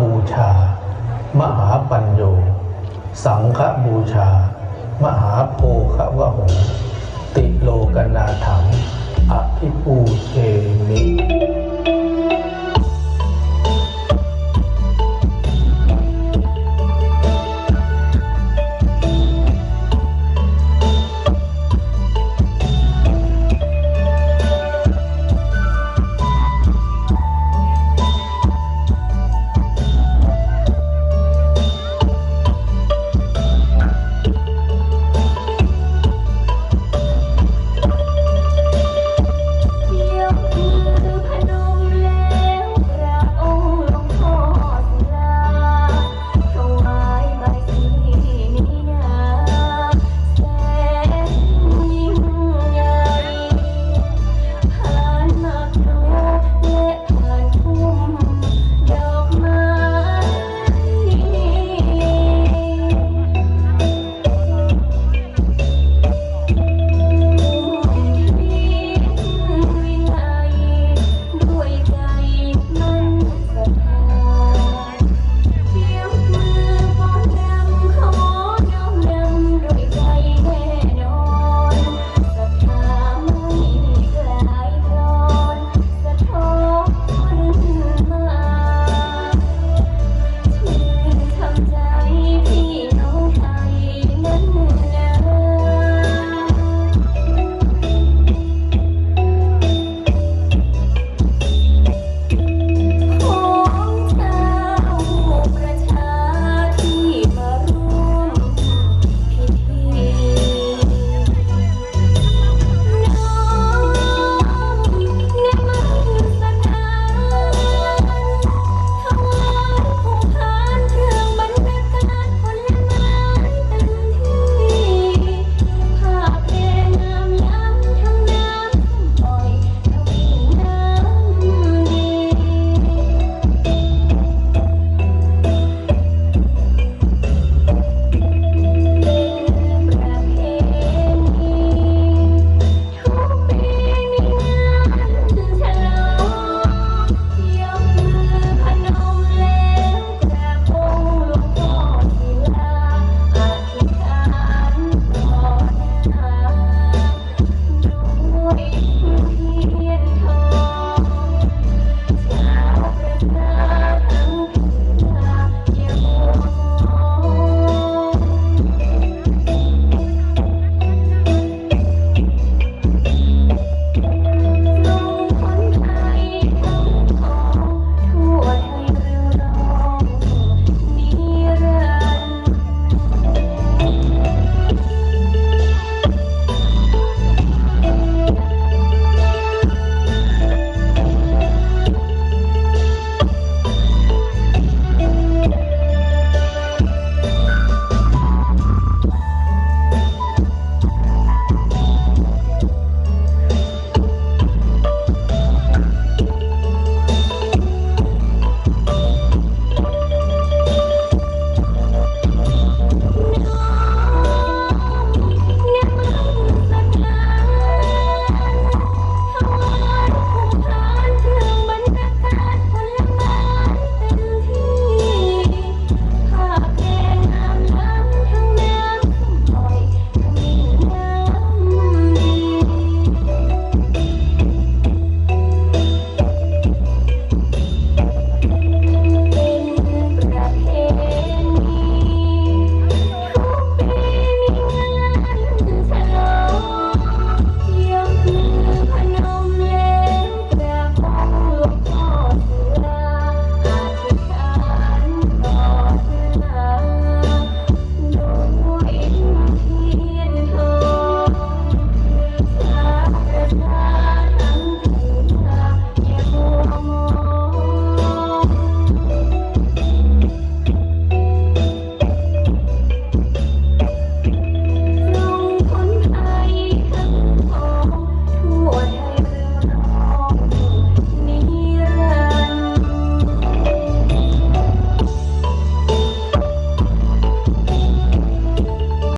บูชา มหาปัญโย สังฆบูชา มหาโพควะหงติโลกนาถังอภิปูเช